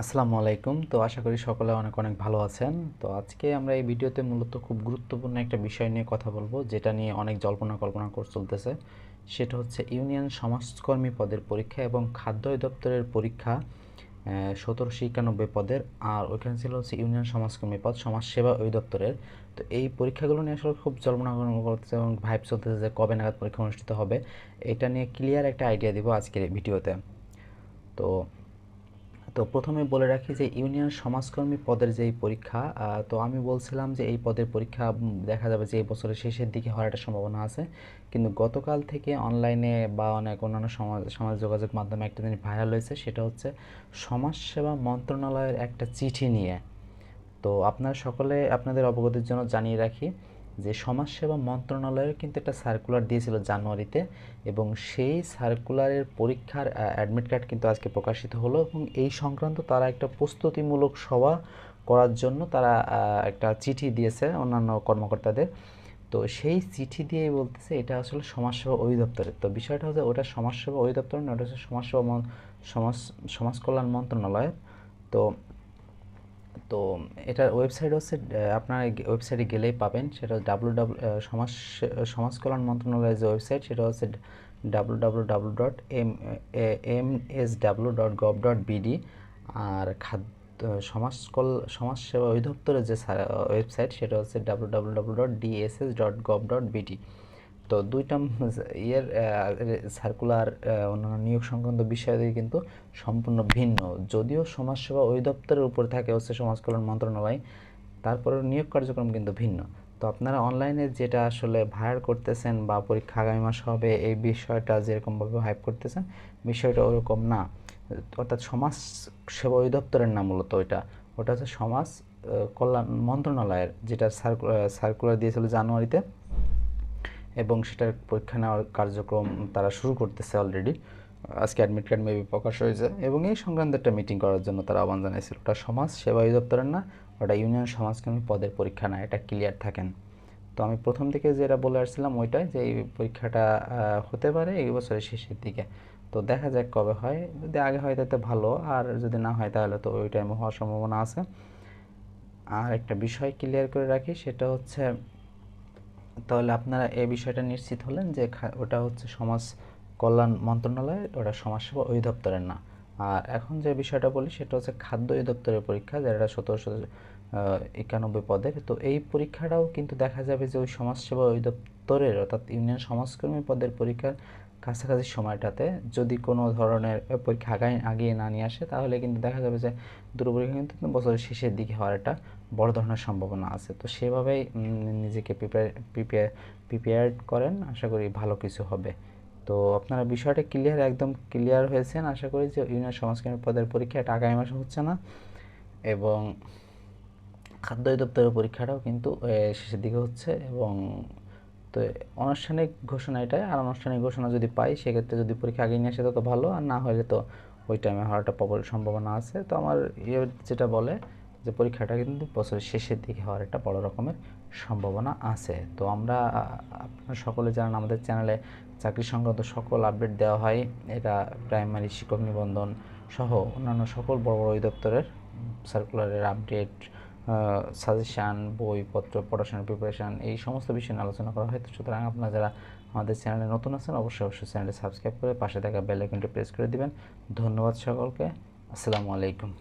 আসসালামু আলাইকুম। তো আশা করি সকলে অনেক অনেক ভালো আছেন। তো আজকে আমরা এই ভিডিওতে মূলত খুব গুরুত্বপূর্ণ একটা বিষয় নিয়ে কথা বলব, যেটা নিয়ে অনেক জল্পনা কল্পনা করে চলতেছে। সেটা হচ্ছে ইউনিয়ন সমাজকর্মী পদের পরীক্ষা এবং খাদ্য দপ্তরের পরীক্ষা সতেরোশো একানব্বই পদের, আর ওইখানে ছিল হচ্ছে ইউনিয়ন সমাজকর্মী পদ, সমাজসেবা অধিদপ্তরের। তো এই পরীক্ষাগুলো নিয়ে আসলে খুব জল্পনা করতেছে এবং ভাইব চলতেছে যে কবে নাগাদ পরীক্ষা অনুষ্ঠিত হবে। এটা নিয়ে ক্লিয়ার একটা আইডিয়া দিব আজকের এই ভিডিওতে। তো তো প্রথমে বলে রাখি যে ইউনিয়ন সমাজকর্মী পদের যে পরীক্ষা তো আমি বলছিলাম যে এই পদের পরীক্ষা দেখা যাবে যে এই বছরের শেষের দিকে হওয়ার একটা সম্ভাবনা আছে। কিন্তু গতকাল থেকে অনলাইনে বা অনেক অন্যান্য সমাজ সমাজ যোগাযোগ মাধ্যমে একটা জিনিস ভাইরাল হয়েছে, সেটা হচ্ছে সমাজসেবা মন্ত্রণালয়ের একটা চিঠি নিয়ে। তো আপনারা সকলে আপনাদের অবগতির জন্য জানিয়ে রাখি যে সমাজসেবা মন্ত্রণালয়ের কিন্তু একটা সার্কুলার দিয়েছিল জানুয়ারিতে এবং সেই সার্কুলারের পরীক্ষার অ্যাডমিট কার্ড কিন্তু আজকে প্রকাশিত হলো এবং এই সংক্রান্ত তারা একটা প্রস্তুতিমূলক সভা করার জন্য তারা একটা চিঠি দিয়েছে অন্যান্য কর্মকর্তাদের। তো সেই চিঠি দিয়ে বলতেছে এটা আসলে সমাজসেবা অধিদপ্তরের। তো বিষয়টা হচ্ছে ওটা সমাজসেবা অধিদপ্তর না, ওটা হচ্ছে সমাজসেবা সমাজ সমাজ কল্যাণ মন্ত্রণালয় তো তো এটার ওয়েবসাইট হচ্ছে আপনার ওয়েবসাইটে গেলেই পাবেন। সেটা ডাব্লু ডাব্লু সমাজ সমাজ কল্যাণ মন্ত্রণালয়ের যে ওয়েবসাইট সেটা হচ্ছে W W W dot M M, S, W dot gov dot BD. আর খাদ্য সমাজ কল সমাজ সেবা অধিদপ্তরের যে ওয়েবসাইট সেটা হচ্ছে W W W dot DSS dot gov dot BD. তো দুইটা ইয়ের সার্কুলার অন্যান্য নিয়োগ সংক্রান্ত বিষয় কিন্তু সম্পূর্ণ ভিন্ন। যদিও সমাজসেবা অধিদপ্তরের উপরে থাকে হচ্ছে সমাজ কল্যাণ মন্ত্রণালয় তারপরে নিয়োগ কার্যক্রম কিন্তু ভিন্ন। তো আপনারা অনলাইনে যেটা আসলে ভায়ার করতেছেন বা পরীক্ষা আগামী মাস হবে, এই বিষয়টা যেরকমভাবে হাইপ করতেছেন, বিষয়টা ওরকম না। অর্থাৎ সমাজ সেবা অধিদপ্তরের নাম মূলত ওইটা। ওটা হচ্ছে সমাজ কল্যাণ মন্ত্রণালয়ের যেটা সার্কুলার দিয়েছিল জানুয়ারিতে। এবং সেটার পরীক্ষা নেওয়ার কার্যক্রম তারা শুরু করতেছে অলরেডি আজকে অ্যাডমিট কার্ড মেবি প্রকাশ হয়েছে। এবং এই সংক্রান্ত একটা মিটিং করার জন্য তারা আহ্বান জানিয়েছিল ওটা সমাজ সেবা অধিদপ্তরের না ওটা ইউনিয়ন সমাজকর্মী পদের পরীক্ষা না এটা ক্লিয়ার থাকেন। তো আমি প্রথম থেকে যেটা বলে আসছিলাম ওইটাই যে এই পরীক্ষাটা হতে পারে এই বছরের শেষের দিকে। তো দেখা যাক কবে হয়। যদি আগে হয় তাতে ভালো আর যদি না হয় তাহলে তো ওই টাইমে হওয়ার সম্ভাবনা আছে। আর একটা বিষয় ক্লিয়ার করে রাখি সেটা হচ্ছে তাহলে আপনারা এ বিষয়টা নিশ্চিত হলেন যে ওটা হচ্ছে সমাজ কল্যাণ মন্ত্রণালয়ের ওটা সমাজসেবা অধিদপ্তরের না। আর এখন যে বিষয়টা বলি সেটা হচ্ছে খাদ্য অধিদপ্তরের পরীক্ষা, যেটা সতেরোশো একানব্বই পদের। তো এই পরীক্ষাটাও কিন্তু দেখা যাবে যে ওই সমাজসেবা অধিদপ্তরের অর্থাৎ ইউনিয়ন সমাজকর্মী পদের পরীক্ষার কাছাকাছি সময়টাতে যদি কোনো ধরনের পরীক্ষা আগায়, আগিয়ে না নিয়ে আসে, তাহলে কিন্তু দেখা যাবে যে দুটো পরীক্ষা কিন্তু বছরের শেষের দিকে হওয়ার একটা বড় ধরনের সম্ভাবনা আছে। তো সেভাবেই নিজেকে প্রিপেয়ার প্রিপেয়ার প্রিপেয়ার করেন। আশা করি ভালো কিছু হবে। তো আপনারা বিষয়টা ক্লিয়ার একদম ক্লিয়ার হয়েছেন। আশা করি যে ইউনিয়ন সমাজকর্মী পদের পরীক্ষা আগামী মাসে হচ্ছে না। এবং খাদ্য দপ্তরের পরীক্ষাটাও কিন্তু শেষের দিকে হচ্ছে। এবং তো আনুষ্ঠানিক ঘোষণা এটাই। আর আনুষ্ঠানিক ঘোষণা যদি পাই, সেক্ষেত্রে যদি পরীক্ষা আগে নিয়ে আসে তো ভালো। আর না হলে তো ওই টাইমে হওয়ার প্রবল সম্ভাবনা আছে। তো আমার ইয়ে যেটা বলে যে পরীক্ষাটা কিন্তু বছরের শেষের দিকে হওয়ার একটা বড় রকমের সম্ভাবনা আছে। তো আমরা আপনারা সকলে জানেন আমাদের চ্যানেলে চাকরি সংক্রান্ত সকল আপডেট দেওয়া হয়। এটা প্রাইমারি শিক্ষক নিবন্ধন সহ অন্যান্য সকল বড় বড় অধিদপ্তরের সার্কুলারের আপডেট সাজেশান বইপত্র, পড়াশোনার প্রিপারেশান এই সমস্ত বিষয় নিয়ে আলোচনা করা হয়। তো সুতরাং আপনারা যারা আমাদের চ্যানেলে নতুন আছেন, অবশ্যই অবশ্যই চ্যানেলটি সাবস্ক্রাইব করে পাশে থাকা বেল আইকনটি প্রেস করে দিবেন। ধন্যবাদ সকলকে। আসসালামু আলাইকুম।